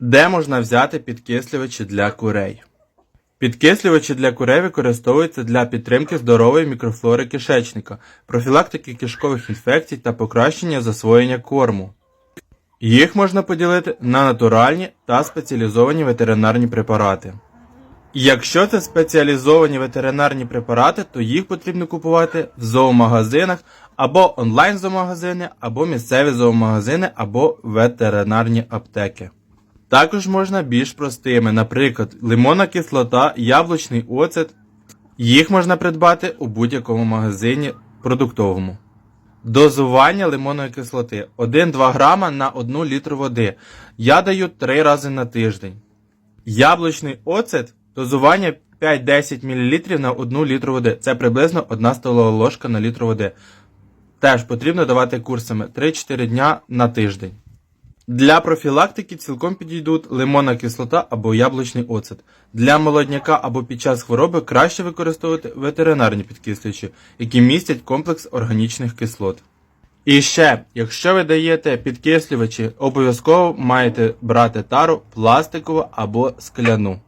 Де можна взяти підкислювачі для курей? Підкислювачі для курей використовуються для підтримки здорової мікрофлори кишечника, профілактики кишкових інфекцій та покращення засвоєння корму. Їх можна поділити на натуральні та спеціалізовані ветеринарні препарати. Якщо це спеціалізовані ветеринарні препарати, то їх потрібно купувати в зоомагазинах або онлайн зоомагазини, або місцеві зоомагазини, або ветеринарні аптеки. Також можна більш простими, наприклад, лимонна кислота, яблучний оцет. Їх можна придбати у будь-якому магазині продуктовому. Дозування лимонної кислоти 1-2 грама на 1 літр води. Я даю 3 рази на тиждень. Яблучний оцет дозування 5-10 мл на 1 літру води. Це приблизно 1 столова ложка на літр води. Теж потрібно давати курсами 3-4 дня на тиждень. Для профілактики цілком підійдуть лимонна кислота або яблучний оцет. Для молодняка або під час хвороби краще використовувати ветеринарні підкислювачі, які містять комплекс органічних кислот. І ще, якщо ви даєте підкислювачі, обов'язково маєте брати тару пластикову або скляну.